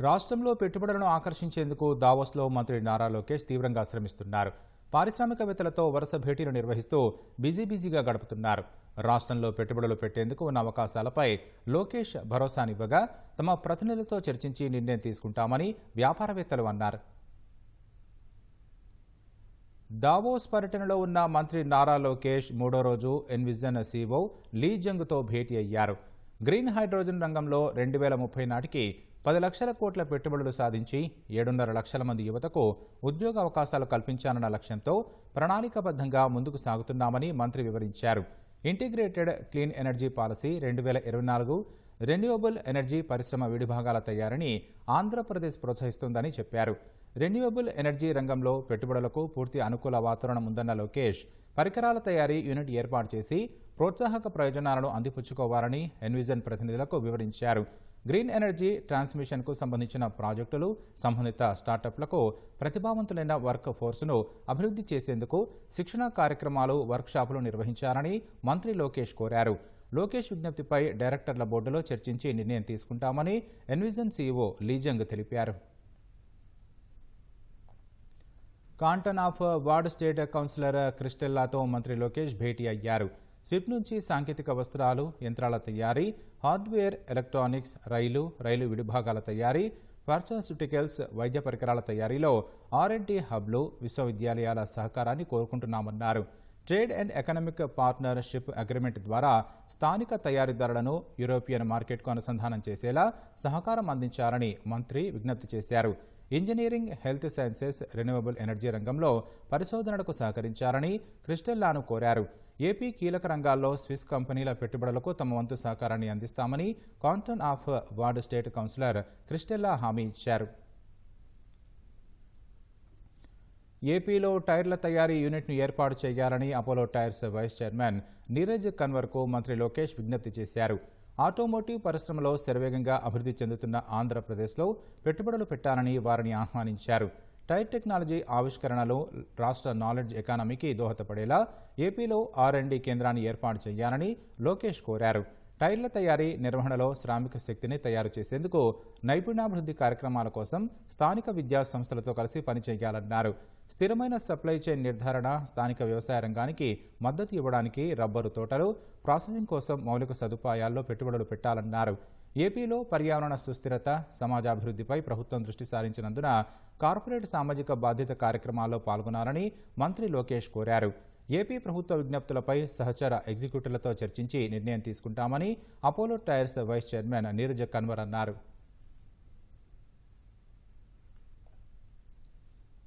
రాష్ట్రంలో పెట్టుబడులను ఆకర్షించేందుకు దావోస్లో మంత్రి నారా లోకేష్ తీవ్రంగా శ్రమిస్తున్నారు. పారిశ్రామికవేత్తలతో వరుస భేటీలు నిర్వహిస్తూ బిజీ బిజీగా గడుపుతున్నారు. రాష్ట్రంలో పెట్టుబడులు పెట్టేందుకు ఉన్న అవకాశాలపై లోకేష్ భరోసానివ్వగా తమ ప్రతినిధులతో చర్చించి నిర్ణయం తీసుకుంటామని వ్యాపారవేత్తలు అన్నారు. దావోస్ పర్యటనలో ఉన్న మంత్రి నారా లోకేష్ మూడో రోజు ఎన్విజన్ సీఓ లీ జంగ్తో భేటీ అయ్యారు. గ్రీన్ హైడ్రోజన్ రంగంలో రెండు వేల ముప్పై నాటికి పది లక్షల కోట్ల పెట్టుబడులు సాధించి ఏడున్నర లక్షల మంది యువతకు ఉద్యోగ అవకాశాలు కల్పించాలన్న లక్ష్యంతో ప్రణాళికాబద్ధంగా ముందుకు సాగుతున్నామని మంత్రి వివరించారు. ఇంటిగ్రేటెడ్ క్లీన్ ఎనర్జీ పాలసీ రెండు వేల ఇరవై నాలుగు రెన్యూవబుల్ ఎనర్జీ పరిశ్రమ విడిభాగాల తయారని ఆంధ్రప్రదేశ్ ప్రోత్సహిస్తోందని చెప్పారు. రెన్యూవబుల్ ఎనర్జీ రంగంలో పెట్టుబడులకు పూర్తి అనుకూల వాతావరణం ఉందన్న లోకేష్ పరికరాల తయారీ యూనిట్ ఏర్పాటు చేసి ప్రోత్సాహక ప్రయోజనాలను అందిపుచ్చుకోవాలని ఎన్విజన్ ప్రతినిధులకు వివరించారు. గ్రీన్ ఎనర్జీ ట్రాన్స్మిషన్కు సంబంధించిన ప్రాజెక్టులు సంబంధిత స్టార్టప్లకు ప్రతిభావంతులైన వర్క్ ఫోర్సును అభివృద్ధి చేసేందుకు శిక్షణా కార్యక్రమాలు వర్క్షాపులు నిర్వహించాలని మంత్రి లోకేష్ కోరారు. లోకేష్ విజ్ఞప్తిపై డైరెక్టర్ల బోర్డులో చర్చించి నిర్ణయం తీసుకుంటామని ఎన్విజన్ సీఈఓ లీజంగ్ తెలిపారు. Canton of Vaud state councillor క్రిస్టెల్లాతో మంత్రి లోకేష్ భేటీ అయ్యారు. స్విప్ నుంచి సాంకేతిక వస్త్రాలు యంత్రాల తయారీ హార్డ్వేర్ ఎలక్ట్రానిక్స్ రైలు రైలు విడిభాగాల తయారీ ఫార్మాస్యూటికల్స్ వైద్య పరికరాల తయారీలో ఆర్ఎంటీ హబ్లు విశ్వవిద్యాలయాల సహకారాన్ని కోరుకుంటున్నామన్నారు. Trade and economic partnership agreement ద్వారా స్థానిక తయారీదారులను యూరోపియన్ మార్కెట్కు అనుసంధానం చేసేలా సహకారం అందించాలని మంత్రి విజ్ఞప్తి చేశారు. Engineering health sciences renewable energy రంగంలో పరిశోధనలకు సహకరించాలని క్రిస్టెల్లాను కోరారు. ఏపీ కీలక రంగాల్లో స్విస్ కంపెనీల పెట్టుబడులకు తమ వంతు సహకారాన్ని అందిస్తామని canton of Vaud state councillor Christella హామీ ఇచ్చారు. ఏపీలో టైర్ల తయారీ యూనిట్ను ఏర్పాటు చేయాలని Apollo Tyres vice chairman Neeraj కన్వర్కు మంత్రి లోకేష్ విజ్ఞప్తి చేశారు. ఆటోమోటివ్ పరిశ్రమలో శరవేగంగా అభివృద్ధి చెందుతున్న ఆంధ్రప్రదేశ్లో పెట్టుబడులు పెట్టాలని వారిని ఆహ్వానించారు. టైర్ టెక్నాలజీ ఆవిష్కరణలు రాష్ట్ర నాలెడ్జ్ ఎకానమీకి దోహదపడేలా ఏపీలో ఆర్ అండ్ డి కేంద్రాన్ని ఏర్పాటు చేయాలని లోకేష్ కోరారు. టైర్ల తయారీ నిర్వహణలో శ్రామిక శక్తిని తయారు చేసేందుకు నైపుణ్యాభివృద్ధి కార్యక్రమాల కోసం స్థానిక విద్యా సంస్థలతో కలిసి పనిచేయాలన్నారు. స్థిరమైన సప్లై చైన్ నిర్ధారణ స్థానిక వ్యవసాయ రంగానికి మద్దతు ఇవ్వడానికి రబ్బరు తోటలు ప్రాసెసింగ్ కోసం మౌలిక సదుపాయాల్లో పెట్టుబడులు పెట్టాలన్నారు. ఏపీలో పర్యావరణ సుస్థిరత సమాజాభివృద్ధిపై ప్రభుత్వం దృష్టి సారించినందున కార్పొరేట్ సామాజిక బాధ్యత కార్యక్రమాల్లో పాల్గొనాలని మంత్రి లోకేష్ కోరారు. ఏపీ ప్రభుత్వ విజ్ఞప్తులపై సహచర ఎగ్జిక్యూటివ్లతో చర్చించి నిర్ణయం తీసుకుంటామని Apollo Tyres vice chairman Neeraj Kanwar అన్నారు.